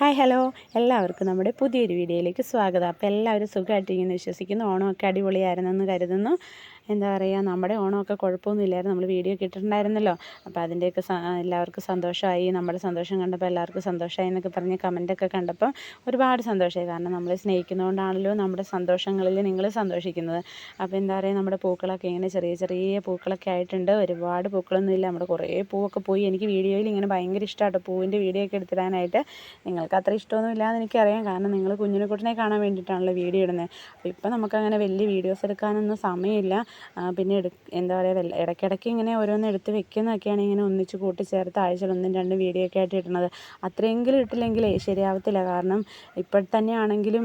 Hi hello. എല്ലാവർക്കും നമ്മുടെ പുതിയൊരു വീഡിയോയിലേക്ക് സ്വാഗതം. അപ്പോൾ എല്ലാവരും സുഖമായിട്ടിരിക്കുന്നു. വിശ്വസിക്കുന്നു. ഓണമൊക്കെ അടിപൊളിയായിരുന്നെന്ന് കരുതുന്നു. എന്താ പറയുക നമ്മുടെ ഓണമൊക്കെ കുഴപ്പമൊന്നുമില്ലായിരുന്നു. നമ്മൾ വീഡിയോ ഒക്കെ ഇട്ടിട്ടുണ്ടായിരുന്നല്ലോ അപ്പോൾ അതിന്റെയൊക്കെ എല്ലാവർക്കും സന്തോഷമായി. നമ്മുടെ സന്തോഷം കണ്ടപ്പോൾ എല്ലാവർക്കും സന്തോഷമായി എന്നൊക്കെ പറഞ്ഞ് കമന്റൊക്കെ കണ്ടപ്പോൾ ഒരുപാട് സന്തോഷമായി. കാരണം നമ്മളെ സ്നേഹിക്കുന്നതുകൊണ്ടാണല്ലോ നമ്മുടെ സന്തോഷങ്ങളിൽ നിങ്ങൾ സന്തോഷിക്കുന്നത്. അപ്പോൾ എന്താ പറയുക നമ്മുടെ പൂക്കളൊക്കെ ഇങ്ങനെ ചെറിയ ചെറിയ പൂക്കളൊക്കെ ആയിട്ടുണ്ട്. ഒരുപാട് പൂക്കളൊന്നും ഇല്ല നമ്മുടെ കുറേ പൂവൊക്കെ പോയി. എനിക്ക് വീഡിയോയിൽ ഇങ്ങനെ ഭയങ്കര ഇഷ്ടമാട്ടോ പൂവിന്റെ വീഡിയോ ഒക്കെ എടുത്തിടാനായിട്ട്. നിങ്ങൾക്ക് അത്ര ഇഷ്ടമൊന്നും ഇല്ലാന്ന് എനിക്കറിയാം. കാരണം നിങ്ങൾ കുഞ്ഞിനെ കുട്ടനെ കാണാൻ വേണ്ടിയിട്ടാണല്ലോ വീഡിയോ ഇടുന്നത്. അപ്പോൾ ഇപ്പം നമുക്കങ്ങനെ വലിയ വീഡിയോസ് എടുക്കാനൊന്നും സമയമില്ല. പിന്നെ എന്താ പറയുക ഇടയ്ക്കിടയ്ക്ക് ഇങ്ങനെ ഓരോന്ന് എടുത്ത് വെക്കുന്നതൊക്കെയാണ് ഇങ്ങനെ ഒന്നിച്ച് കൂട്ടിച്ചേർത്ത് ആഴ്ചയിൽ ഒന്നും രണ്ടും വീഡിയോ ഒക്കെ ആയിട്ട് ഇടുന്നത്. അത്രയെങ്കിലും ഇട്ടില്ലെങ്കിലേ ശരിയാവത്തില്ല. കാരണം ഇപ്പോൾ തന്നെ ആണെങ്കിലും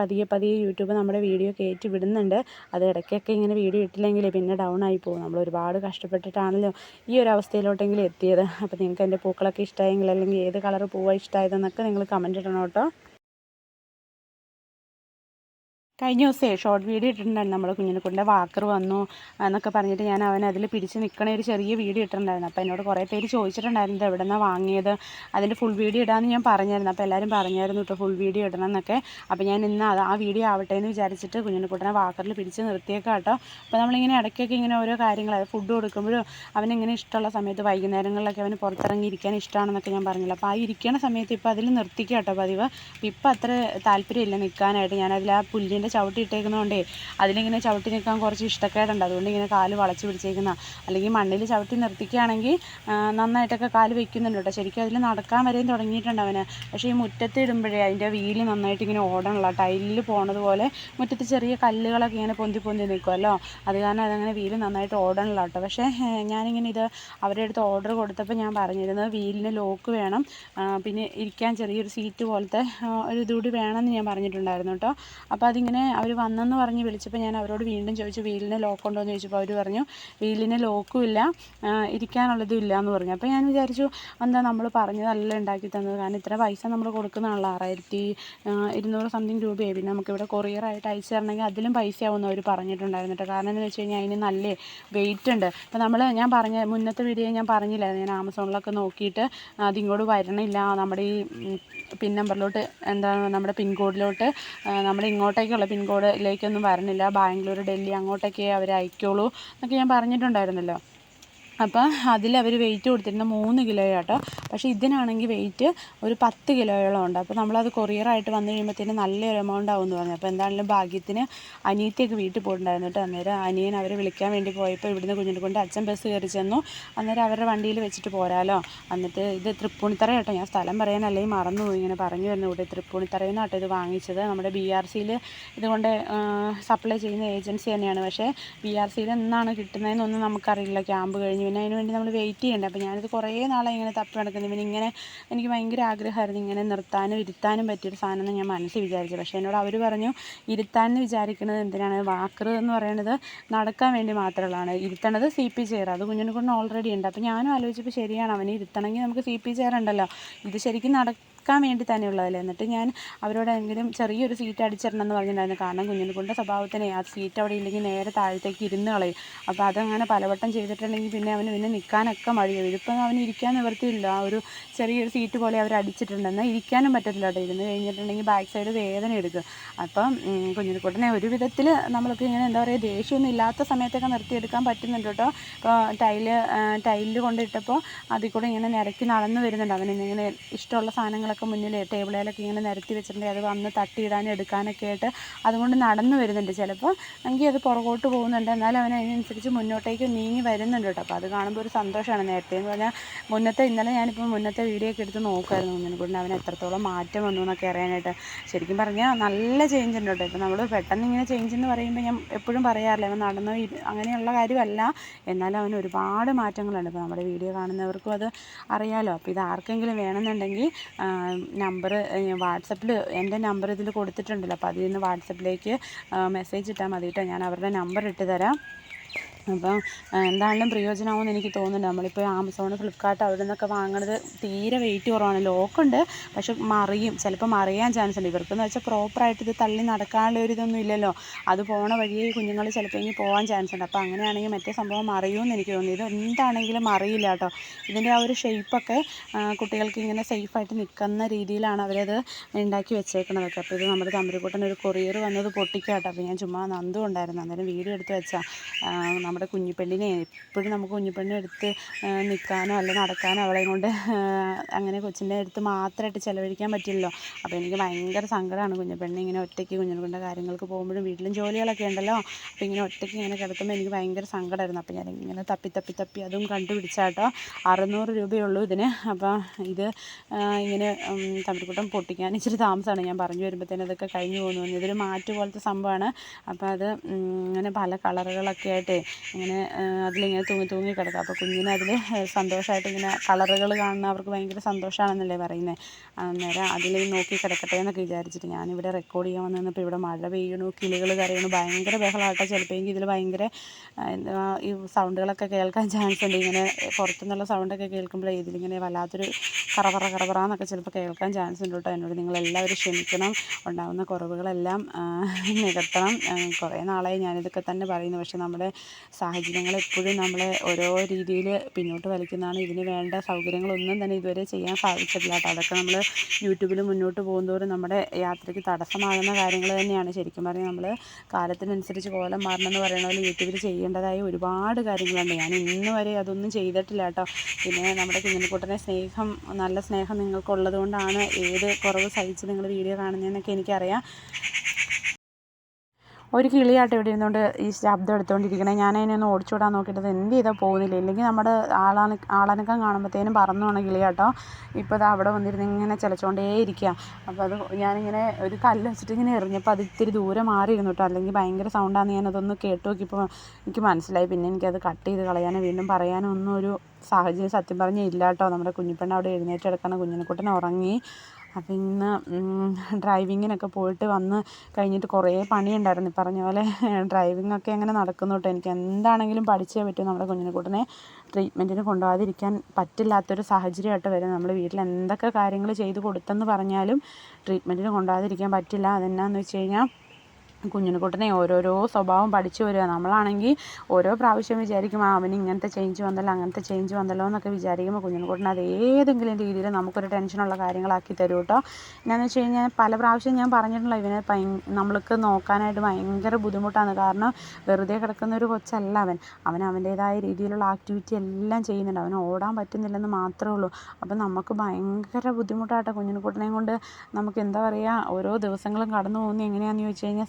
പതിയെ പതിയെ യൂട്യൂബ് നമ്മുടെ വീഡിയോ കയറ്റി വിടുന്നുണ്ട്. അത് ഇടയ്ക്കൊക്കെ ഇങ്ങനെ വീഡിയോ ഇട്ടില്ലെങ്കിൽ പിന്നെ ഡൗൺ ആയി പോകും. നമ്മൾ ഒരുപാട് കഷ്ടപ്പെട്ടിട്ടാണല്ലോ ഈ ഒരു അവസ്ഥയിലോട്ടെങ്കിലും എത്തിയത്. അപ്പോൾ നിങ്ങൾക്ക് എന്റെ പൂക്കളൊക്കെ ഇഷ്ടമായെങ്കിൽ അല്ലെങ്കിൽ ഏത് കളർ പൂവാണ് ഇഷ്ടമായതെന്നൊക്കെ നിങ്ങൾ കമന്റ് ഇടണം കേട്ടോ. കഴിഞ്ഞ ദിവസമേ ഷോർട്ട് വീഡിയോ ഇട്ടിട്ടുണ്ടായിരുന്നു. നമ്മുടെ കുഞ്ഞിനെ കൊണ്ട് വാക്കർ വന്നു എന്നൊക്കെ പറഞ്ഞിട്ട് ഞാൻ അവൻ അതിൽ പിടിച്ച് നിൽക്കണ ഒരു ചെറിയ വീഡിയോ ഇട്ടിട്ടുണ്ടായിരുന്നു. അപ്പോൾ എന്നോട് കുറേ പേര് ചോദിച്ചിട്ടുണ്ടായിരുന്നു എവിടെ നിന്നാണ് വാങ്ങിയത്? അതിന്റെ ഫുൾ വീഡിയോ ഇടാമെന്ന് ഞാൻ പറഞ്ഞായിരുന്നു. അപ്പോൾ എല്ലാവരും പറഞ്ഞായിരുന്നു കേട്ടോ ഫുൾ വീഡിയോ ഇടണം എന്നൊക്കെ. അപ്പോൾ ഞാൻ ഇന്ന് അത് ആ വീഡിയോ ആവട്ടെ എന്ന് വിചാരിച്ചിട്ട് കുഞ്ഞിനെ കുഞ്ഞിനെക്കുട്ടനെ വാക്കറിൽ പിടിച്ച് നിർത്തിയേക്കാം കേട്ടോ അപ്പോൾ നമ്മളിങ്ങനെ ഇടയ്ക്കൊക്കെ ഇങ്ങനെ ഓരോ കാര്യങ്ങൾ ഫുഡ് കൊടുക്കുമ്പോഴും അവനിങ്ങനെ ഇഷ്ടമുള്ള സമയത്ത് വൈകുന്നേരങ്ങളിലൊക്കെ അവന് പുറത്തിറങ്ങി ഇരിക്കാൻ ഇഷ്ടമാണെന്നൊക്കെ ഞാൻ പറഞ്ഞില്ല. അപ്പോൾ ആ ഇരിക്കണ സമയത്ത് ഇപ്പോൾ അതിൽ നിർത്തിക്കാം കേട്ടോ പതിവ്. ഇപ്പോൾ അത്ര താല്പര്യമില്ല നിൽക്കാനായിട്ട് ഞാനതിൽ ആ പുല്ലിന്റെ ചവിട്ടി ഇട്ടേക്കുന്നതുകൊണ്ടേ അതിലിങ്ങനെ ചവിട്ടി നിൽക്കാൻ കുറച്ച് ഇഷ്ടക്കേടുണ്ട്. അതുകൊണ്ട് ഇങ്ങനെ കാൽ വളച്ച് പിടിച്ചേക്കുന്ന അല്ലെങ്കിൽ മണ്ണിൽ ചവിട്ടി നിർത്തിക്കുകയാണെങ്കിൽ നന്നായിട്ടൊക്കെ കാൽ വെക്കുന്നുണ്ട് കേട്ടോ. ശരിക്കും അതിൽ നടക്കാൻ വരെയും തുടങ്ങിയിട്ടുണ്ട് അവന്. പക്ഷേ ഈ മുറ്റത്ത് ഇടുമ്പോഴേ അതിന്റെ വീൽ നന്നായിട്ട് ഇങ്ങനെ ഓടണല്ലോ ടൈലിൽ പോണത് പോലെ മുറ്റത്ത് ചെറിയ കല്ലുകളൊക്കെ ഇങ്ങനെ പൊന്തി പൊന്തി നിൽക്കുമല്ലോ അത് കാരണം അതങ്ങനെ വീൽ നന്നായിട്ട് ഓടണല്ലോ കേട്ടോ. പക്ഷേ ഞാനിങ്ങനെ ഇത് അവരുടെ അടുത്ത് ഓർഡർ കൊടുത്തപ്പോൾ ഞാൻ പറഞ്ഞിരുന്നത് വീലിന് ലോക്ക് വേണം. പിന്നെ ഇരിക്കാൻ ചെറിയൊരു സീറ്റ് പോലത്തെ ഒരു ഇതുകൂടി വേണമെന്ന് ഞാൻ പറഞ്ഞിട്ടുണ്ടായിരുന്നു കേട്ടോ. അപ്പോൾ അതിങ്ങനെ അവർ വന്നെന്ന് പറഞ്ഞ് വിളിച്ചപ്പോൾ ഞാൻ അവരോട് വീണ്ടും ചോദിച്ചു വീലിന് ലോക്ക് ഉണ്ടോ? എന്ന് ചോദിച്ചപ്പോൾ അവർ പറഞ്ഞു വീലിന് ലോക്കും ഇല്ല ഇരിക്കാനുള്ളതും ഇല്ല എന്ന് പറഞ്ഞു. അപ്പോൾ ഞാൻ വിചാരിച്ചു എന്താ നമ്മൾ പറഞ്ഞതല്ല ഉണ്ടാക്കി തന്നത്? കാരണം ഇത്ര പൈസ നമ്മൾ കൊടുക്കുന്നതാണല്ലോ ആറായിരത്തി ഇരുന്നൂറ് സംതിങ് രൂപയായി പിന്നെ നമുക്കിവിടെ കൊറിയറായിട്ട് അയച്ചു തരണമെങ്കിൽ അതിലും പൈസയാവുമെന്ന് അവർ പറഞ്ഞിട്ടുണ്ടായിരുന്നു കേട്ടോ കാരണം എന്ന് വെച്ച് കഴിഞ്ഞാൽ അതിന് നല്ല വെയിറ്റ് ഉണ്ട്. അപ്പോൾ നമ്മൾ ഞാൻ പറഞ്ഞ മുന്നത്തെ വീഡിയോ ഞാൻ പറഞ്ഞില്ലായിരുന്നു. ഞാൻ ആമസോണിലൊക്കെ നോക്കിയിട്ട് അതിങ്ങോട്ട് വരണില്ല. നമ്മുടെ ഈ പിൻ നമ്പറിലോട്ട് എന്താ നമ്മുടെ പിൻകോഡിലോട്ട് നമ്മുടെ ഇങ്ങോട്ടേക്കുള്ള പിൻകോഡിലേക്കൊന്നും വരണില്ല. ബാംഗ്ലൂർ ഡൽഹി അങ്ങോട്ടൊക്കെ അവർ അയക്കുള്ളൂ എന്നൊക്കെ ഞാൻ പറഞ്ഞിട്ടുണ്ടായിരുന്നല്ലോ. അപ്പോൾ അതിൽ അവർ വെയിറ്റ് കൊടുത്തിരുന്ന മൂന്ന് കിലോ കേട്ടോ പക്ഷേ ഇതിനാണെങ്കിൽ വെയിറ്റ് ഒരു പത്ത് കിലോയോളം ഉണ്ട്. അപ്പോൾ നമ്മളത് കൊറിയറായിട്ട് വന്നു കഴിയുമ്പോഴത്തേന് നല്ലൊരു എമൗണ്ട് എന്ന് പറഞ്ഞു. അപ്പോൾ എന്താണെങ്കിലും ഭാഗ്യത്തിന് അനിയത്തിയൊക്കെ വീട്ടിൽ പോയിട്ടുണ്ടായിരുന്നു കേട്ടോ. അന്നേരം അനിയൻ അവരെ വിളിക്കാൻ വേണ്ടി പോയപ്പോൾ ഇവിടുന്ന് കുഞ്ഞിനെ കൊണ്ട് അച്ഛൻ ബസ് കയറി ചെന്നു. അന്നേരം അവരുടെ വണ്ടിയിൽ വെച്ചിട്ട് പോരാലോ. എന്നിട്ട് ഇത് തൃപ്പൂണിത്തറ കേട്ടോ. ഞാൻ സ്ഥലം പറയാൻ അല്ലെങ്കിൽ മറന്നുപോയി. ഇങ്ങനെ പറഞ്ഞു വരുന്നു. ഇവിടെ തൃപ്പൂണിത്തറയിൽ നിന്നാട്ടോ ഇത് വാങ്ങിച്ചത്. നമ്മുടെ ബി ആർ സിയിൽ ഇതുകൊണ്ട് സപ്ലൈ ചെയ്യുന്ന ഏജൻസി തന്നെയാണ്. പക്ഷേ ബി ആർ സിയിൽ എന്നാണ് കിട്ടുന്നതെന്നൊന്നും നമുക്കറിയില്ല. ക്യാമ്പ് കഴിഞ്ഞ് പിന്നെ അതിന് വേണ്ടി നമ്മൾ വെയിറ്റ് ചെയ്യണ്ടേ? അപ്പോൾ ഞാനിത് കുറേ നാളായി ഇങ്ങനെ തപ്പി നടക്കുന്നു. പിന്നെ ഇങ്ങനെ എനിക്ക് ഭയങ്കര ആഗ്രഹമായിരുന്നു ഇങ്ങനെ നിർത്താനും ഇരുത്താനും പറ്റിയൊരു സാധനം എന്ന് ഞാൻ മനസ്സിൽ വിചാരിച്ചു. പക്ഷേ എന്നോട് അവർ പറഞ്ഞു ഇരുത്താൻ എന്ന് വിചാരിക്കുന്നത് എന്തിനാണ്? വാക്കർ എന്ന് പറയുന്നത് നടക്കാൻ വേണ്ടി മാത്രമുള്ളതാണ്. ഇരുത്തണത് സി പി ചെയർ അത് കുഞ്ഞിനെ കൊണ്ട് ഓൾറെഡി ഉണ്ട്. അപ്പോൾ ഞാനും ആലോചിച്ചപ്പോൾ ശരിയാണ് അവനെ ഇരുത്തണമെങ്കിൽ നമുക്ക് സി പി ചെയർ ഉണ്ടല്ലോ. ഇത് ശരിക്കും നടക്കാൻ വേണ്ടി തന്നെയുള്ളതല്ലേ? എന്നിട്ട് ഞാൻ അവരോടെങ്കിലും ചെറിയൊരു സീറ്റ് അടിച്ചിടണം എന്ന് പറഞ്ഞിട്ടുണ്ടായിരുന്നു. കാരണം കുഞ്ഞിനെ കൊണ്ട് സ്വഭാവത്തിനെ ആ സീറ്റ് അവിടെ ഇല്ലെങ്കിൽ നേരെ താഴത്തേക്ക് ഇരുന്ന് കളയും. അപ്പോൾ അതങ്ങനെ പലവട്ടം ചെയ്തിട്ടുണ്ടെങ്കിൽ പിന്നെ അവന് പിന്നെ നിൽക്കാനൊക്കെ മഴയും ഇതിപ്പം അവന് ഇരിക്കാൻ നിവർത്തിയില്ല ആ ഒരു ചെറിയൊരു സീറ്റ് പോലെ അവർ അടിച്ചിട്ടുണ്ടെന്ന് ഇരിക്കാനും പറ്റത്തില്ല കേട്ടോ. ഇരുന്ന് കഴിഞ്ഞിട്ടുണ്ടെങ്കിൽ ബാക്ക് സൈഡ് വേദന എടുക്കും. അപ്പം കുഞ്ഞിനെ കുഞ്ഞിനെക്കുട്ടനെ ഒരു വിധത്തിൽ നമ്മൾക്ക് ഇങ്ങനെ എന്താ പറയുക ദേഷ്യമൊന്നും ഇല്ലാത്ത സമയത്തൊക്കെ നിർത്തിയെടുക്കാൻ പറ്റുന്നുണ്ട് കേട്ടോ. ഇപ്പോൾ ടൈൽ ടൈലിൽ കൊണ്ടിട്ടപ്പോൾ അതിൽ കൂടെ ഇങ്ങനെ നിരക്കി നടന്നു വരുന്നുണ്ട്. അവനിങ്ങനെ ഇഷ്ടമുള്ള ഇഷ്ടമുള്ള സാധനങ്ങളൊക്കെ മുന്നിൽ ടേബിളിലൊക്കെ ഇങ്ങനെ നിരത്തി വെച്ചിട്ടുണ്ടെങ്കിൽ അത് വന്ന് തട്ടിയിടാനും എടുക്കാനൊക്കെ ആയിട്ട് അതുകൊണ്ട് നടന്നു വരുന്നുണ്ട്. ചിലപ്പോൾ എങ്കിൽ അത് പുറകോട്ട് പോകുന്നുണ്ട്. എന്നാലും അവൻ അതിനനുസരിച്ച് മുന്നോട്ടേക്ക് നീങ്ങി വരുന്നുണ്ട് കേട്ടോ. അപ്പോൾ അത് കാണുമ്പോൾ ഒരു സന്തോഷമാണ് നേരത്തെ എന്ന് പറഞ്ഞാൽ മുന്നത്തെ ഇന്നലെ ഞാനിപ്പോൾ മുന്നത്തെ വീഡിയോ ഒക്കെ എടുത്ത് നോക്കുമായിരുന്നു കൊണ്ട് അവൻ എത്രത്തോളം മാറ്റം വന്നു എന്നൊക്കെ അറിയാനായിട്ട്. ശരിക്കും പറഞ്ഞാൽ നല്ല ചേഞ്ച് ഉണ്ട് കേട്ടോ. ഇപ്പോൾ നമ്മൾ പെട്ടെന്ന് ഇങ്ങനെ ചേഞ്ച് എന്ന് പറയുമ്പോൾ ഞാൻ എപ്പോഴും പറയാറില്ല അവൻ നടന്നു അങ്ങനെയുള്ള കാര്യമല്ല. എന്നാലും അവന് ഒരുപാട് മാറ്റങ്ങളുണ്ട്. ഇപ്പോൾ നമ്മുടെ വീഡിയോ കാണുന്നവർക്കും അത് അറിയാമല്ലോ അപ്പോൾ ഇത് ആർക്കെങ്കിലും വേണമെന്നുണ്ടെങ്കിൽ നമ്പർ വാട്സപ്പിൽ എന്റെ നമ്പർ ഇതിൽ കൊടുത്തിട്ടുണ്ടല്ലോ. അപ്പോൾ അതിൽ നിന്ന് വാട്സപ്പിലേക്ക് മെസ്സേജ് ഇട്ടാൽ മതി കേട്ടോ ഞാൻ അവരുടെ നമ്പർ ഇട്ട് തരാം. അപ്പം എന്താണെങ്കിലും പ്രയോജനമാകുമെന്ന് എനിക്ക് തോന്നുന്നുണ്ട്. നമ്മളിപ്പോൾ ആമസോൺ ഫ്ലിപ്പ്കാർട്ട് അവിടെ നിന്നൊക്കെ വാങ്ങണത് തീരെ വെയിറ്റ് കുറവാണ്. ലോക്കുണ്ട് പക്ഷെ മറിയും ചിലപ്പോൾ മറിയാൻ ചാൻസ് ഉണ്ട്. ഇവർക്കെന്ന് വെച്ചാൽ പ്രോപ്പറായിട്ട് ഇത് തള്ളി നടക്കാനുള്ള ഒരു ഇതൊന്നും ഇല്ലല്ലോ. അത് പോണ വഴിയെ കുഞ്ഞുങ്ങൾ ചിലപ്പോൾ ഇനി പോകാൻ ചാൻസ് ഉണ്ട്. അപ്പോൾ അങ്ങനെയാണെങ്കിൽ മറ്റേ സംഭവം മറിയുമെന്ന് എനിക്ക് തോന്നുന്നു. ഇത് എന്താണെങ്കിലും അറിയില്ല കേട്ടോ. ഇതിന്റെ ആ ഒരു ഷേപ്പൊക്കെ കുട്ടികൾക്ക് ഇങ്ങനെ സേഫായിട്ട് നിൽക്കുന്ന രീതിയിലാണ് അവരത് ഉണ്ടാക്കി വെച്ചേക്കണതൊക്കെ. അപ്പോൾ ഇത് നമ്മുടെ തമ്പുരുക്കൂട്ടൻ ഒരു കൊറിയർ വന്നത് പൊട്ടിക്കാട്ടോ. കേട്ടോ അപ്പോൾ ഞാൻ ചുമ്മാ നന്ദു ഉണ്ടായിരുന്നു. അന്നേരം വീഡിയോ എടുത്ത് വെച്ചാൽ നമ്മുടെ കുഞ്ഞിപ്പെണ്ണിനെ എപ്പോഴും നമുക്ക് കുഞ്ഞിപ്പെണ്ണിനെ എടുത്ത് നിൽക്കാനോ അല്ല നടക്കാനോ അവളെ കൊണ്ട് അങ്ങനെ കൊച്ചിന്റെ അടുത്ത് മാത്രമായിട്ട് ചിലവഴിക്കാൻ പറ്റില്ലല്ലോ. അപ്പോൾ എനിക്ക് ഭയങ്കര സങ്കടമാണ് കുഞ്ഞിപ്പെണ്ണ് ഇങ്ങനെ ഒറ്റയ്ക്ക് കുഞ്ഞിനെക്കൊണ്ട കാര്യങ്ങൾക്ക് പോകുമ്പോഴും വീട്ടിലും ജോലികളൊക്കെ ഉണ്ടല്ലോ. അപ്പോൾ ഇങ്ങനെ ഒറ്റയ്ക്ക് ഇങ്ങനെ കിടക്കുമ്പോൾ എനിക്ക് ഭയങ്കര സങ്കടമായിരുന്നു അപ്പോൾ ഞാൻ ഇങ്ങനെ തപ്പി തപ്പി തപ്പി അതും കണ്ടുപിടിച്ചാട്ടോ അറുന്നൂറ് രൂപയുള്ളൂ ഇതിന്. അപ്പോൾ ഇത് ഇങ്ങനെ തമിഴ്ക്കൂട്ടം പൊട്ടിക്കാൻ ഇച്ചിരി താമസമാണ് ഞാൻ പറഞ്ഞു വരുമ്പോഴത്തേനും അതൊക്കെ കഴിഞ്ഞു പോകുന്നു. ഇതൊരു മാറ്റ് പോലത്തെ സംഭവമാണ് അപ്പോൾ അത് ഇങ്ങനെ പല കളറുകളൊക്കെ ആയിട്ടേ ഇങ്ങനെ അതിലിങ്ങനെ തൂങ്ങി തൂങ്ങി കിടക്കുക അപ്പോൾ കുഞ്ഞിന് അതിൽ സന്തോഷമായിട്ട് ഇങ്ങനെ കളറുകൾ കാണുന്ന അവർക്ക് ഭയങ്കര സന്തോഷമാണെന്നല്ലേ പറയുന്നത് അന്നേരം അതിൽ നോക്കി കിടക്കട്ടെ എന്നൊക്കെ വിചാരിച്ചിട്ട് ഞാനിവിടെ റെക്കോർഡ് ചെയ്യാൻ വന്നു നിന്നപ്പോൾ ഇവിടെ മഴ പെയ്യണു കിളികൾ കരയണു ഭയങ്കര ബഹളമാട്ടോ ചിലപ്പോൾ ഇതിൽ ഭയങ്കര ഈ സൗണ്ടുകളൊക്കെ കേൾക്കാൻ ചാൻസ് ഉണ്ട്. ഇങ്ങനെ പുറത്തുനിന്നുള്ള സൗണ്ടൊക്കെ കേൾക്കുമ്പോഴേ ഇതിലിങ്ങനെ വല്ലാത്തൊരു കറപറ കറപറ എന്നൊക്കെ ചിലപ്പോൾ കേൾക്കാൻ ചാൻസ് ഉണ്ട് കേട്ടോ എന്നോട്. നിങ്ങളെല്ലാവരും ക്ഷമിക്കണം. ഉണ്ടാകുന്ന കുറവുകളെല്ലാം നികത്തണം. കുറേ നാളായി ഞാനിതൊക്കെ തന്നെ പറയുന്നു. പക്ഷേ നമ്മുടെ സാഹചര്യങ്ങൾ എപ്പോഴും നമ്മളെ ഓരോ രീതിയിൽ പിന്നോട്ട് വലിക്കുന്നതാണ്. ഇതിന് വേണ്ട സൗകര്യങ്ങളൊന്നും തന്നെ ഇതുവരെ ചെയ്യാൻ സാധിച്ചിട്ടില്ല കേട്ടോ. അതൊക്കെ നമ്മൾ യൂട്യൂബിൽ മുന്നോട്ട് പോകുന്തോറും നമ്മുടെ യാത്രയ്ക്ക് തടസ്സമാകുന്ന കാര്യങ്ങൾ തന്നെയാണ്. ശരിക്കും പറഞ്ഞാൽ നമ്മൾ കാലത്തിനനുസരിച്ച് കോലം മാറണമെന്ന് പറയുന്ന പോലെ യൂട്യൂബിൽ ചെയ്യേണ്ടതായ ഒരുപാട് കാര്യങ്ങളുണ്ട്. ഞാൻ ഇന്ന് വരെ അതൊന്നും ചെയ്തിട്ടില്ല കേട്ടോ. പിന്നെ നമ്മുടെ കുഞ്ഞിനെക്കുട്ടനെ സ്നേഹം നല്ല സ്നേഹം നിങ്ങൾക്കുള്ളത് കൊണ്ടാണ് ഏത് കുറവ് സഹിച്ച് നിങ്ങൾ വീഡിയോ കാണുന്നതെന്നൊക്കെ എനിക്കറിയാം. ഒരു കിളിയാട്ടം ഇവിടെ ഇരുന്നുകൊണ്ട് ഈ ശബ്ദം എടുത്തുകൊണ്ടിരിക്കണേ. ഞാൻ അതിനെ ഒന്ന് ഓടിച്ചു വിടാൻ നോക്കിയിട്ട് എന്ത് ചെയ്താൽ പോകുന്നില്ല? ഇല്ലെങ്കിൽ നമ്മുടെ ആളാണ് ആളനക്കം കാണുമ്പോഴത്തേനും പറന്നു പോകണം കിളിയാട്ടോ. ഇപ്പോൾ അത് അവിടെ വന്നിരുന്ന് ഇങ്ങനെ ചിലച്ചുകൊണ്ടേ ഇരിക്കുക അപ്പോൾ അത് ഞാനിങ്ങനെ ഒരു കല്ല് വെച്ചിട്ട് ഇങ്ങനെ എറിഞ്ഞപ്പോൾ അത് ഇത്തിരി ദൂരെ മാറിയിരുന്നു കേട്ടോ അല്ലെങ്കിൽ ഭയങ്കര സൗണ്ടാണെന്ന് ഞാനതൊന്ന് കേട്ട് നോക്കിയപ്പോൾ എനിക്ക് മനസ്സിലായി. പിന്നെ എനിക്കത് കട്ട് ചെയ്ത് കളയാനോ വീണ്ടും പറയാനോ ഒന്നും ഒരു സാഹചര്യം സത്യം പറഞ്ഞാൽ ഇല്ല കേട്ടോ നമ്മുടെ കുഞ്ഞിപ്പെണ്ണ അവിടെ എഴുന്നേറ്റ് കിടക്കണം കുഞ്ഞിനെക്കുട്ടൻ ഉറങ്ങി. അപ്പം ഇന്ന് ഡ്രൈവിങ്ങിനൊക്കെ പോയിട്ട് വന്ന് കഴിഞ്ഞിട്ട് കുറേ പണിയുണ്ടായിരുന്നു. പറഞ്ഞ പോലെ ഡ്രൈവിംഗ് ഒക്കെ അങ്ങനെ നടക്കുന്നു കേട്ടോ. എനിക്ക് എന്താണെങ്കിലും പഠിച്ചേ പറ്റൂ നമ്മുടെ കുഞ്ഞിനെ കുഞ്ഞിനെക്കുട്ടനെ ട്രീറ്റ്മെന്റിന് കൊണ്ടുപോകാതിരിക്കാൻ പറ്റില്ലാത്തൊരു സാഹചര്യമായിട്ട് വരും നമ്മൾ വീട്ടിൽ എന്തൊക്കെ കാര്യങ്ങൾ ചെയ്ത് കൊടുത്തെന്ന് പറഞ്ഞാലും ട്രീറ്റ്മെന്റിന് കൊണ്ടുപോകാതിരിക്കാൻ പറ്റില്ല. അതെന്നാന്ന് വെച്ച് കഴിഞ്ഞാൽ കുഞ്ഞിനെക്കുട്ടനെ ഓരോരോ സ്വഭാവം പഠിച്ചു വരിക. നമ്മളാണെങ്കിൽ ഓരോ പ്രാവശ്യം വിചാരിക്കും ആ അവന് ഇങ്ങനത്തെ ചേഞ്ച് വന്നല്ലോ അങ്ങനത്തെ ചേഞ്ച് വന്നല്ലോ എന്നൊക്കെ വിചാരിക്കുമ്പോൾ കുഞ്ഞിനെക്കുട്ടൻ അത് ഏതെങ്കിലും രീതിയിൽ നമുക്കൊരു ടെൻഷനുള്ള കാര്യങ്ങളാക്കി തരും കേട്ടോ. എന്നാന്ന് വെച്ച് കഴിഞ്ഞാൽ പല പ്രാവശ്യം ഞാൻ പറഞ്ഞിട്ടുള്ള ഇവനെ ഭയ നമ്മൾക്ക് നോക്കാനായിട്ട് ഭയങ്കര ബുദ്ധിമുട്ടാണ്. കാരണം വെറുതെ കിടക്കുന്ന ഒരു കൊച്ചല്ല അവൻ. അവൻ അവന്റേതായ രീതിയിലുള്ള ആക്ടിവിറ്റി എല്ലാം ചെയ്യുന്നുണ്ട്. അവന് ഓടാൻ പറ്റുന്നില്ലെന്ന് മാത്രമേ ഉള്ളൂ. അപ്പം നമുക്ക് ഭയങ്കര ബുദ്ധിമുട്ടാട്ടോ കുഞ്ഞിനെക്കുട്ടനെയും കൊണ്ട്. നമുക്ക് എന്താ പറയുക ഓരോ ദിവസങ്ങളും കടന്നു പോകുന്നത് എങ്ങനെയാണെന്ന് ചോദിച്ചു കഴിഞ്ഞാൽ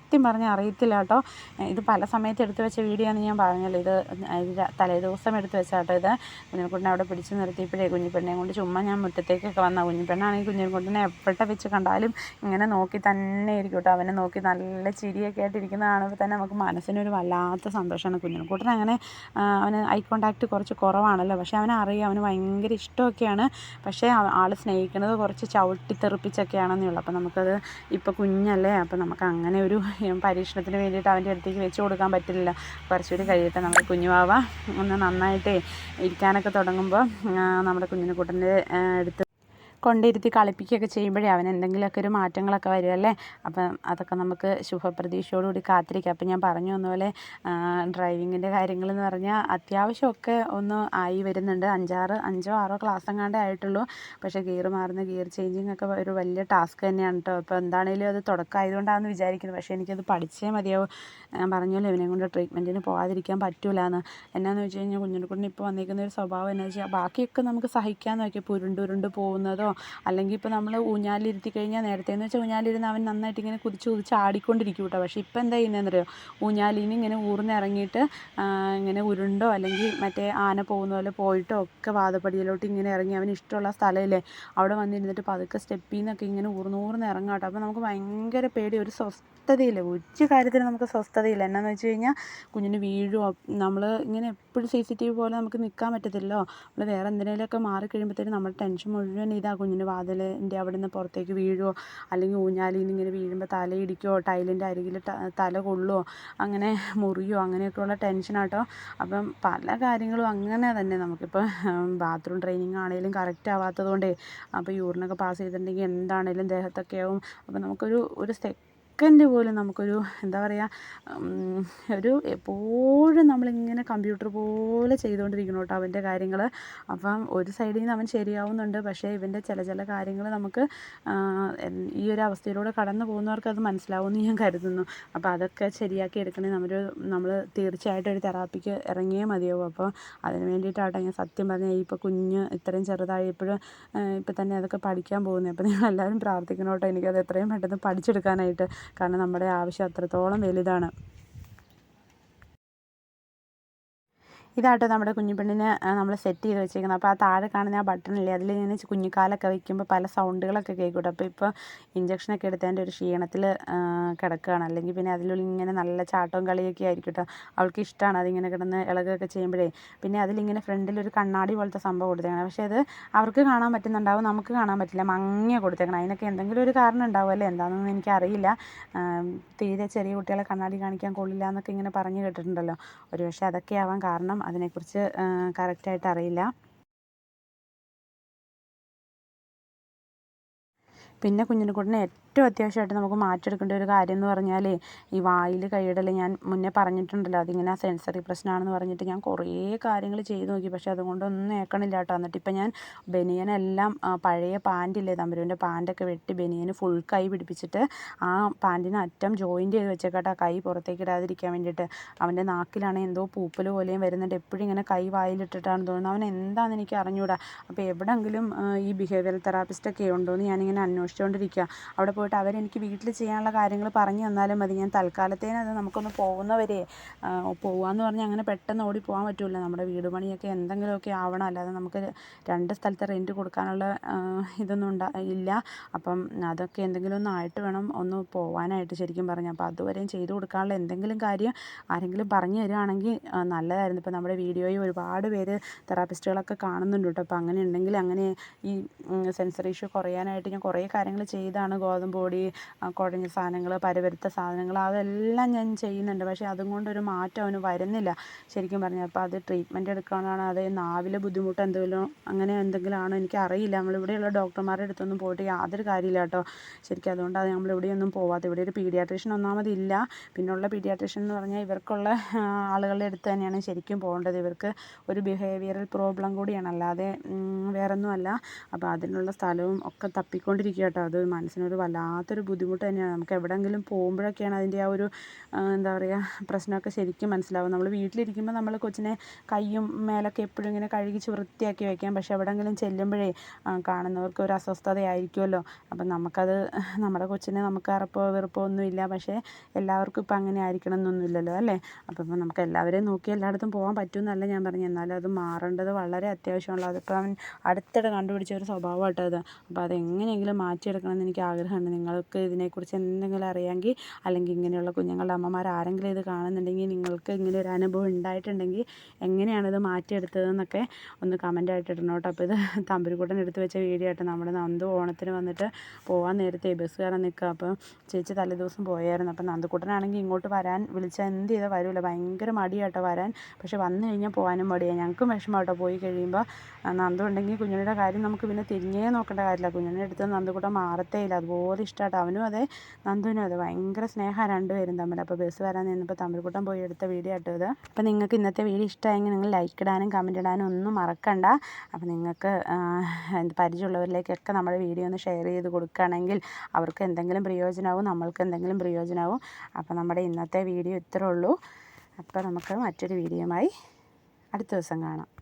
സത്യം പറഞ്ഞാൽ അറിയത്തില്ല കേട്ടോ. ഇത് പല സമയത്ത് എടുത്തു വെച്ച വീഡിയോ എന്ന് ഞാൻ പറഞ്ഞല്ലോ. ഇത് തലേ ദിവസം എടുത്ത് വെച്ചാട്ടോ ഇത്. കുഞ്ഞിക്കുട്ടനെ അവിടെ പിടിച്ചു നിർത്തിയപ്പോഴേ കുഞ്ഞിപ്പെണ്ണെ കൊണ്ട് ചുമ്മാ ഞാൻ മുറ്റത്തേക്കൊക്കെ വന്ന. കുഞ്ഞിപ്പെണ്ണാണെങ്കിൽ കുഞ്ഞിക്കുട്ടനെ എപ്പോഴത്തെ വെച്ച് കണ്ടാലും ഇങ്ങനെ നോക്കി തന്നെ ഇരിക്കും കേട്ടോ. അവനെ നോക്കി നല്ല ചിരിയൊക്കെ ആയിട്ട് ഇരിക്കുന്ന കാണുമ്പോൾ തന്നെ നമുക്ക് മനസ്സിനൊരു വല്ലാത്ത സന്തോഷമാണ്. കുഞ്ഞിക്കുട്ടൻ അങ്ങനെ അവന് ഐ കോണ്ടാക്റ്റ് കുറച്ച് കുറവാണല്ലോ. പക്ഷേ അവനെ അറിയാം. അവന് ഭയങ്കര ഇഷ്ടമൊക്കെയാണ്. പക്ഷേ ആൾ സ്നേഹിക്കുന്നത് കുറച്ച് ചവിട്ടി തെറിപ്പിച്ചൊക്കെയാണെന്നേ ഉള്ളൂ. അപ്പോൾ നമുക്കത് ഇപ്പോൾ കുഞ്ഞല്ലേ. അപ്പോൾ നമുക്ക് അങ്ങനെ ഒരു പരീക്ഷണത്തിന് വേണ്ടിയിട്ട് അവന്റെ അടുത്തേക്ക് വെച്ച് കൊടുക്കാൻ പറ്റില്ല കുറച്ചുകൂടി കഴിയട്ടെ നമ്മുടെ കുഞ്ഞുവാവ ഒന്ന് നന്നായിട്ടേ ഇരിക്കാനൊക്കെ തുടങ്ങുമ്പോൾ നമ്മുടെ കുഞ്ഞിനെ കൂട്ടന്റെ അടുത്ത് കൊണ്ടിരുത്തി കളിപ്പിക്കുകയൊക്കെ ചെയ്യുമ്പോഴേ അവന് എന്തെങ്കിലുമൊക്കെ ഒരു മാറ്റങ്ങളൊക്കെ വരുമല്ലേ അപ്പം അതൊക്കെ നമുക്ക് ശുഭപ്രതീക്ഷയോടുകൂടി കാത്തിരിക്കാം. അപ്പം ഞാൻ പറഞ്ഞു വന്നപോലെ ഡ്രൈവിങ്ങിന്റെ കാര്യങ്ങളെന്ന് പറഞ്ഞാൽ അത്യാവശ്യമൊക്കെ ഒന്ന് ആയി വരുന്നുണ്ട്. അഞ്ചാറ് അഞ്ചോ ആറോ ക്ലാസ് എങ്ങാണ്ടേ ആയിട്ടുള്ളൂ. പക്ഷേ ഗിയർ മാറുന്ന ഗിയർ ചേഞ്ചിങ് ഒക്കെ ഒരു വലിയ ടാസ്ക് തന്നെയാണ് കേട്ടോ. അപ്പോൾ എന്താണേലും അത് തുടക്കമായതുകൊണ്ടാണെന്ന് വിചാരിക്കുന്നത് പക്ഷേ എനിക്കത് പഠിച്ചേ മതിയാവും. ഞാൻ പറഞ്ഞല്ലോ ഇവനെ കൊണ്ട് ട്രീറ്റ്മെന്റിന് പോകാതിരിക്കാൻ പറ്റൂല എന്ന് എന്നാന്ന് വെച്ച് കഴിഞ്ഞാൽ കുഞ്ഞിനെക്കൊണ്ട് ഇപ്പോൾ വന്നിരിക്കുന്ന ഒരു സ്വഭാവം എന്നാ വെച്ചാൽ ബാക്കിയൊക്കെ നമുക്ക് സഹിക്കാൻ നോക്കിയാൽ ഉരുണ്ടുരുണ്ട് പോകുന്നതോ അല്ലെങ്കിൽ ഇപ്പോൾ നമ്മൾ ഊഞ്ഞാലിരുത്തി കഴിഞ്ഞാൽ നേരത്തെ എന്ന് വെച്ചാൽ ഊഞ്ഞാലിരുന്ന് അവൻ നന്നായിട്ട് ഇങ്ങനെ കുതിച്ച് കുതിച്ച് ആടിക്കൊണ്ടിരിക്കും കേട്ടോ. പക്ഷേ ഇപ്പോൾ എന്താ ചെയ്യുന്നതെന്നറിയോ ഊഞ്ഞാലിന് ഇങ്ങനെ ഊർന്നിറങ്ങിയിട്ട് ഇങ്ങനെ ഉരുണ്ടോ അല്ലെങ്കിൽ മറ്റേ ആന പോകുന്ന പോലെ പോയിട്ടോ ഒക്കെ വാദപ്പടിയിലോട്ട് ഇങ്ങനെ ഇറങ്ങി അവന് ഇഷ്ടമുള്ള സ്ഥലമില്ലേ അവിടെ വന്നിരുന്നിട്ട് പതുക്കെ സ്റ്റെപ്പിൽ നിന്നൊക്കെ ഇങ്ങനെ ഊർന്നൂർന്ന് ഇറങ്ങാം കേട്ടോ. അപ്പോൾ നമുക്ക് ഭയങ്കര പേടി ഒരു സ്വസ്ഥതയില്ല? ഒരു കാര്യത്തിന് നമുക്ക് സ്വസ്ഥതയില്ല. എന്നാന്ന് വെച്ച് കഴിഞ്ഞാൽ കുഞ്ഞിന് വീഴുമോ നമ്മൾ ഇങ്ങനെ എപ്പോഴും സി സി ടി വി പോലെ നമുക്ക് നിൽക്കാൻ പറ്റത്തില്ലല്ലോ. നമ്മൾ വേറെ എന്തിനേലൊക്കെ മാറി കഴിയുമ്പോഴത്തേനും നമ്മുടെ ടെൻഷൻ മുഴുവൻ ഇതാകും കുഞ്ഞിന് വാതിലിന്റെ അവിടെ നിന്ന് പുറത്തേക്ക് വീഴുമോ അല്ലെങ്കിൽ ഊഞ്ഞാലിൽ ഇങ്ങനെ വീഴുമ്പോൾ തലയിടിക്കുകയോ ടൈലിന്റെ അരികിൽ തല കൊള്ളുമോ അങ്ങനെ മുറിയോ? അങ്ങനെയൊക്കെയുള്ള ടെൻഷനാട്ടോ അപ്പം പല കാര്യങ്ങളും അങ്ങനെ തന്നെ നമുക്കിപ്പോൾ ബാത്റൂം ട്രെയിനിങ് ആണെങ്കിലും കറക്റ്റ് ആവാത്തത് കൊണ്ടേ അപ്പോൾ യൂറിനൊക്കെ പാസ് ചെയ്തിട്ടുണ്ടെങ്കിൽ എന്താണേലും ദേഹത്തൊക്കെ ആവും. അപ്പോൾ നമുക്കൊരു ഒരു സെക്കൻഡ് പോലും നമുക്കൊരു എന്താ പറയുക ഒരു എപ്പോഴും നമ്മളിങ്ങനെ കമ്പ്യൂട്ടർ പോലെ ചെയ്തുകൊണ്ടിരിക്കണം കേട്ടോ അവന്റെ കാര്യങ്ങൾ അപ്പം ഒരു സൈഡിൽ നിന്ന് അവൻ ശരിയാവുന്നുണ്ട്. പക്ഷേ ഇവന്റെ ചില ചില കാര്യങ്ങൾ നമുക്ക് ഈ ഒരു അവസ്ഥയിലൂടെ കടന്നു പോകുന്നവർക്ക് അത് മനസ്സിലാവുമെന്ന് ഞാൻ കരുതുന്നു. അപ്പോൾ അതൊക്കെ ശരിയാക്കി എടുക്കണേ നമ്മൾ നമ്മൾ തീർച്ചയായിട്ടും ഒരു തെറാപ്പിക്ക് ഇറങ്ങിയേ മതിയാവും. അപ്പോൾ അതിന് വേണ്ടിയിട്ടാട്ടോ ഞാൻ സത്യം പറഞ്ഞാൽ ഇപ്പോൾ കുഞ്ഞ് ഇത്രയും ചെറുതായപ്പോഴും ഇപ്പം തന്നെ അതൊക്കെ പഠിക്കാൻ പോകുന്നത് അപ്പോൾ നിങ്ങളെല്ലാവരും പ്രാർത്ഥിക്കണം കേട്ടോ എനിക്കത് എത്രയും പെട്ടെന്ന് പഠിച്ചെടുക്കാനായിട്ട്. കാരണം നമ്മുടെ ആവശ്യം അത്രത്തോളം വലുതാണ്. ഇതാട്ടോ നമ്മുടെ കുഞ്ഞിപ്പെണ്ണിനെ നമ്മൾ സെറ്റ് ചെയ്ത് വെച്ചിരിക്കുന്നത് അപ്പോൾ ആ താഴെ കാണുന്ന ആ ബട്ടണില്ലേ അതിൽ ഇങ്ങനെ കുഞ്ഞിക്കാലൊക്കെ വയ്ക്കുമ്പോൾ പല സൗണ്ടുകളൊക്കെ കേൾക്കൂട്ടോ. അപ്പോൾ ഇപ്പോൾ ഇഞ്ചക്ഷനൊക്കെ എടുത്തതിന്റെ ഒരു ക്ഷീണത്തിൽ കിടക്കുകയാണ് അല്ലെങ്കിൽ പിന്നെ അതിലുള്ളിൽ ഇങ്ങനെ നല്ല ചാട്ടവും കളിയൊക്കെ ആയിരിക്കും കേട്ടോ അവൾക്ക് ഇഷ്ടമാണ് അതിങ്ങനെ കിടന്ന് ഇളകൊക്കെ ചെയ്യുമ്പോഴേ. പിന്നെ അതിലിങ്ങനെ ഫ്രണ്ടിൽ ഒരു കണ്ണാടി പോലത്തെ സംഭവം കൊടുത്തേക്കണം. പക്ഷേ അത് അവർക്ക് കാണാൻ പറ്റുന്നുണ്ടാവും നമുക്ക് കാണാൻ പറ്റില്ല. മങ്ങിയ കൊടുത്തേക്കണം. അതിനൊക്കെ എന്തെങ്കിലും ഒരു കാരണം ഉണ്ടാവും അല്ലേ? എന്താണെന്നൊന്നും എനിക്കറിയില്ല. തീരെ ചെറിയ കുട്ടികളെ കണ്ണാടി കാണിക്കാൻ കൊള്ളില്ല എന്നൊക്കെ ഇങ്ങനെ പറഞ്ഞു കേട്ടിട്ടുണ്ടല്ലോ. ഒരു പക്ഷേ അതൊക്കെ ആവാൻ കാരണം അതിനെക്കുറിച്ച് കറക്റ്റായിട്ട് അറിയില്ല. പിന്നെ കുഞ്ഞിനെക്കുട്ടന് ഏറ്റവും അത്യാവശ്യമായിട്ട് നമുക്ക് മാറ്റിയെടുക്കേണ്ട ഒരു കാര്യം എന്ന് പറഞ്ഞാൽ ഈ വായിൽ കൈയിടൽ ഞാൻ മുന്നേ പറഞ്ഞിട്ടുണ്ടല്ലോ. അതിങ്ങനെ സെൻസറി പ്രശ്നമാണെന്ന് പറഞ്ഞിട്ട് ഞാൻ കുറേ കാര്യങ്ങൾ ചെയ്ത് നോക്കി. പക്ഷേ അതുകൊണ്ടൊന്നും ഏക്കണില്ല കേട്ടോ. എന്നിട്ട് ഇപ്പം ഞാൻ ബനിയനെല്ലാം പഴയ പാന്റില്ലേ തമ്പുരുവിന്റെ പാന്റൊക്കെ വെട്ടി ബനിയന് ഫുൾ കൈ പിടിപ്പിച്ചിട്ട് ആ പാന്റിന് അറ്റം ജോയിന്റ് ചെയ്ത് വെച്ചേക്കട്ടെ കൈ പുറത്തേക്ക് ഇടാതിരിക്കാൻ വേണ്ടിയിട്ട്. അവന്റെ നാക്കിലാണെങ്കിൽ എന്തോ പൂപ്പൽ പോലെയും വരുന്നുണ്ട്. എപ്പോഴും ഇങ്ങനെ കൈ വായിലിട്ടിട്ടാണ് തോന്നുന്നത്. അവൻ എന്താണെന്ന് എനിക്ക് അറിഞ്ഞൂടാ. അപ്പോൾ എവിടെയെങ്കിലും ഈ ബിഹേവിയർ തെറാപ്പിസ്റ്റൊക്കെ ഉണ്ടോ എന്ന് ഞാനിങ്ങനെ അന്വേഷിച്ചുകൊണ്ടിരിക്കുക അവിടെ പോയിട്ട് അവരെനിക്ക് വീട്ടിൽ ചെയ്യാനുള്ള കാര്യങ്ങൾ പറഞ്ഞു തന്നാലും മതി. ഞാൻ തൽക്കാലത്തേന് അത് നമുക്കൊന്ന് പോകുന്നവരെ പോകാമെന്ന് പറഞ്ഞാൽ അങ്ങനെ പെട്ടെന്ന് ഓടി പോകാൻ പറ്റില്ല നമ്മുടെ വീട് പണിയൊക്കെ എന്തെങ്കിലുമൊക്കെ ആവണം. അല്ലാതെ നമുക്ക് രണ്ട് സ്ഥലത്ത് റെന്റ് കൊടുക്കാനുള്ള ഇതൊന്നും ഉണ്ടാ ഇല്ല. അപ്പം അതൊക്കെ എന്തെങ്കിലും ഒന്ന് ആയിട്ട് വേണം ഒന്ന് പോകാനായിട്ട് ശരിക്കും പറഞ്ഞാൽ അപ്പോൾ അതുവരെയും ചെയ്തു കൊടുക്കാനുള്ള എന്തെങ്കിലും കാര്യം ആരെങ്കിലും പറഞ്ഞു തരികയാണെങ്കിൽ നല്ലതായിരുന്നു. ഇപ്പോൾ നമ്മുടെ വീഡിയോയിൽ ഒരുപാട് പേര് തെറാപ്പിസ്റ്റുകളൊക്കെ കാണുന്നുണ്ട് കേട്ടോ. അപ്പോൾ അങ്ങനെ ഉണ്ടെങ്കിൽ അങ്ങനെ ഈ സെൻസറി ഇഷ്യൂ കുറയാനായിട്ട് ഞാൻ കുറേ കാര്യങ്ങൾ ചെയ്താണ്. ഗോതമ്പ് പൊടി കുഴഞ്ഞ സാധനങ്ങൾ പരവരുത്ത സാധനങ്ങൾ അതെല്ലാം ഞാൻ ചെയ്യുന്നുണ്ട്. പക്ഷേ അതും കൊണ്ടൊരു മാറ്റം അവന് വരുന്നില്ല. ശരിക്കും പറഞ്ഞാൽ അപ്പോൾ അത് ട്രീറ്റ്മെന്റ് എടുക്കാനാണ് അത് നാവിലെ ബുദ്ധിമുട്ട് എന്തെങ്കിലും അങ്ങനെ എന്തെങ്കിലും ആണോ എനിക്കറിയില്ല നമ്മളിവിടെയുള്ള ഡോക്ടർമാരുടെ അടുത്തൊന്നും പോയിട്ട് യാതൊരു കാര്യമില്ല കേട്ടോ. ശരിക്കും അതുകൊണ്ട് നമ്മൾ ഇവിടെയൊന്നും പോവാത്ത ഇവിടെ ഒരു പീഡിയാട്രീഷൻ ഒന്നാമതില്ല പിന്നുള്ള പീഡിയാട്രീഷൻ എന്ന് പറഞ്ഞാൽ ഇവർക്കുള്ള ആളുകളുടെ അടുത്ത് തന്നെയാണ് ശരിക്കും പോകേണ്ടത്. ഇവർക്ക് ഒരു ബിഹേവിയറൽ പ്രോബ്ലം കൂടിയാണ്. അല്ലാതെ വേറൊന്നുമല്ല. അപ്പോൾ അതിനുള്ള സ്ഥലവും ഒക്കെ തപ്പിക്കൊണ്ടിരിക്കുക കേട്ടോ. അത് മനസ്സിനൊരു വല്ലാത്തൊരു ബുദ്ധിമുട്ട് തന്നെയാണ്. നമുക്ക് എവിടെയെങ്കിലും പോകുമ്പോഴൊക്കെയാണ് അതിന്റെ ആ ഒരു എന്താ പറയുക പ്രശ്നമൊക്കെ ശരിക്കും മനസ്സിലാവും നമ്മൾ വീട്ടിലിരിക്കുമ്പോൾ നമ്മൾ കൊച്ചിനെ കയ്യും മേലൊക്കെ എപ്പോഴും ഇങ്ങനെ കഴുകിച്ച് വൃത്തിയാക്കി വയ്ക്കാം പക്ഷേ എവിടെയെങ്കിലും ചെല്ലുമ്പോഴേ കാണുന്നവർക്ക് ഒരു അസ്വസ്ഥതയായിരിക്കുമല്ലോ. അപ്പം നമുക്കത് നമ്മുടെ കൊച്ചിനെ നമുക്ക് അറപ്പോ വെറുപ്പോ ഒന്നുമില്ല പക്ഷേ എല്ലാവർക്കും ഇപ്പം അങ്ങനെ ആയിരിക്കണം എന്നൊന്നുമില്ലല്ലോ അല്ലേ? അപ്പം നമുക്ക് എല്ലാവരെയും നോക്കി എല്ലായിടത്തും പോകാൻ പറ്റുമെന്നല്ല ഞാൻ പറഞ്ഞു എന്നാലും അത് മാറേണ്ടത് വളരെ അത്യാവശ്യമുള്ള അതിപ്പം അവൻ അടുത്തിടെ കണ്ടുപിടിച്ച ഒരു സ്വഭാവമായിട്ടത് അപ്പോൾ അതെങ്ങനെയെങ്കിലും മാറ്റിയെടുക്കണം എന്ന് എനിക്ക് ആഗ്രഹമുണ്ട്. നിങ്ങൾക്ക് ഇതിനെക്കുറിച്ച് എന്തെങ്കിലും അറിയാമെങ്കിൽ അല്ലെങ്കിൽ ഇങ്ങനെയുള്ള കുഞ്ഞുങ്ങളുടെ അമ്മമാർ ആരെങ്കിലും ഇത് കാണുന്നുണ്ടെങ്കിൽ നിങ്ങൾക്ക് ഇങ്ങനെ ഒരു അനുഭവം ഉണ്ടായിട്ടുണ്ടെങ്കിൽ എങ്ങനെയാണ് ഇത് മാറ്റിയെടുത്തതെന്നൊക്കെ ഒന്ന് കമന്റായിട്ട് ഇടണം കേട്ടോ. അപ്പോൾ ഇത് തമ്പുരിക്കൂട്ടൻ എടുത്ത് വെച്ച വീഡിയോ ആയിട്ട് നമ്മുടെ നന്ദു ഓണത്തിന് വന്നിട്ട് പോകാൻ നേരത്തെ ബസ്സുകാരൻ നിൽക്കുക. അപ്പോൾ ചേച്ചി തലേദിവസം പോയായിരുന്നു. അപ്പോൾ നന്ദുക്കുട്ടനാണെങ്കിൽ ഇങ്ങോട്ട് വരാൻ വിളിച്ചാൽ എന്ത് ചെയ്താൽ വരില്ല ഭയങ്കര മടിയാട്ടോ വരാൻ. പക്ഷെ വന്നു കഴിഞ്ഞാൽ പോകാനും മടിയാണ് ഞങ്ങൾക്കും വിഷമമാട്ടോ പോയി കഴിയുമ്പോൾ നന്ദുണ്ടെങ്കിൽ കുഞ്ഞിന്റെ കാര്യം നമുക്ക് പിന്നെ തിരിഞ്ഞേ നോക്കേണ്ട കാര്യമില്ല. കുഞ്ഞുണ്ണിയുടെ അടുത്ത് നന്ദുക്കുട്ടൻ മാറത്തേ ഇല്ല അതുപോലെ ഇഷ്ടമാട്ടോ അവനും അതെ നന്ദുവിനും അതെ. ഭയങ്കര സ്നേഹമാണ് രണ്ടുപേരും തമ്മിൽ. അപ്പോൾ ബസ് വരാൻ നിന്നപ്പോൾ തമ്മിൽക്കൂട്ടം പോയി എടുത്ത വീഡിയോ ആട്ടോ ഇത്. അപ്പോൾ നിങ്ങൾക്ക് ഇന്നത്തെ വീഡിയോ ഇഷ്ടമായെങ്കിൽ നിങ്ങൾ ലൈക്ക് ഇടാനും കമന്റ് ഇടാനും ഒന്നും മറക്കണ്ട. അപ്പോൾ നിങ്ങൾക്ക് പരിചയമുള്ളവരിലേക്കൊക്കെ നമ്മുടെ വീഡിയോ ഒന്ന് ഷെയർ ചെയ്ത് കൊടുക്കുകയാണെങ്കിൽ അവർക്ക് എന്തെങ്കിലും പ്രയോജനമാവും നമ്മൾക്ക് എന്തെങ്കിലും പ്രയോജനമാവും. അപ്പോൾ നമ്മുടെ ഇന്നത്തെ വീഡിയോ ഇത്രേ ഉള്ളൂ. അപ്പോൾ നമുക്ക് മറ്റൊരു വീഡിയോയുമായി അടുത്ത ദിവസം കാണാം.